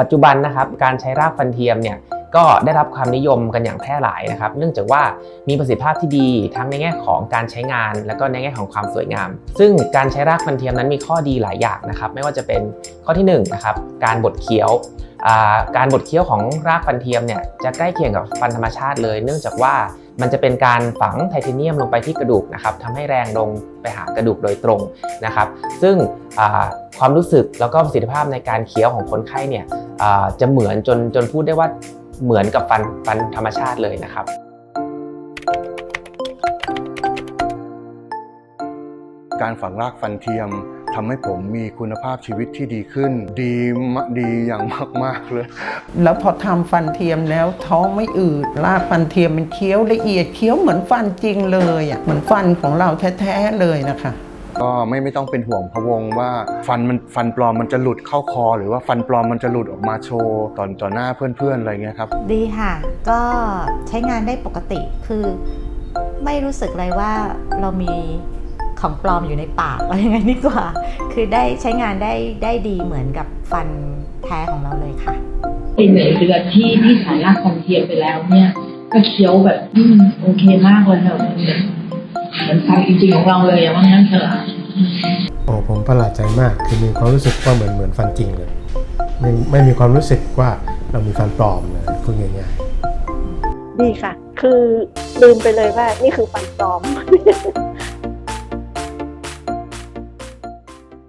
ปัจจุบันนะครับการใช้รากฟันเทียมเนี่ยก็ได้รับความนิยมกันอย่างแพร่หลายนะครับ เนื่องจากว่ามีประสิทธิภาพที่ดีทั้งในแง่ของการใช้งาน และก็ในแง่ของความสวยงาม ซึ่งการใช้รากฟันเทียมนั้นมีข้อดีหลายอย่างนะครับ ไม่ว่าจะเป็นข้อที่1นงนะครับการบดเคี้ยว การบดเคี้ยวของรากฟันเทียมเนี่ยจะใกล้เคียงกับฟันธรรมชาติเลย เนื่องจากว่ามันจะเป็นการฝังไทเทเนียมลงไปที่กระดูกนะครับทำให้แรงลงไปหากระดูกโดยตรงนะครับ ซึ่งความรู้สึกแล้วก็ประสิทธิภาพในการเคี้ยวของคนไข้เนี่ยจะเหมือนจนจนพูดได้ว่าเหมือนกับฟันฟันธรรมชาติเลยนะครับการฝังรากฟันเทียม ทำให้ผมมีคุณภาพชีวิตที่ดีขึ้น ดีมะดีอย่างมาก ๆ เลย แล้วพอทำฟันเทียมแล้วท้องไม่อืดรากฟันเทียมมันเคี้ยวละเอียดเคี้ยวเหมือนฟันจริงเลยอะเหมือนฟันของเราแท้ๆเลยนะคะก็ไม่ไม่ต้องเป็นห่วงพะวงว่าฟันมันฟันปลอมมันจะหลุดเข้าคอ หรือว่าฟันปลอมมันจะหลุดออกมาโชว์ต่อต่อหน้าเพื่อนๆอะไรเงี้ยครับ ดีค่ะ ก็ใช้งานได้ปกติคือไม่รู้สึกเลยว่าเรามี ของปลอมอยู่ในปากอะไรอย่างนั้นดีกว่า คือได้ใช้งานได้ได้ดีเหมือนกับฟันแท้ของเราเลยค่ะเป็นหนึ่งเดือนที่ที่สายรากฟันเทียมไปแล้วเนี่ย ก็เคี้ยวแบบอืมโอเคมากเลยค่ะมันแบบเหมือนฟันจริงๆของเราเลยอะว่างั้นเถอะโอ้ผมประหลาดใจมาก คือมีความรู้สึกว่าเหมือนเหมือนฟันจริงเลยไม่ไม่มีความรู้สึกว่าเรามีฟันปลอมเลยพูดง่ายๆดีค่ะ คือลืมไปเลยว่านี่คือฟันปลอม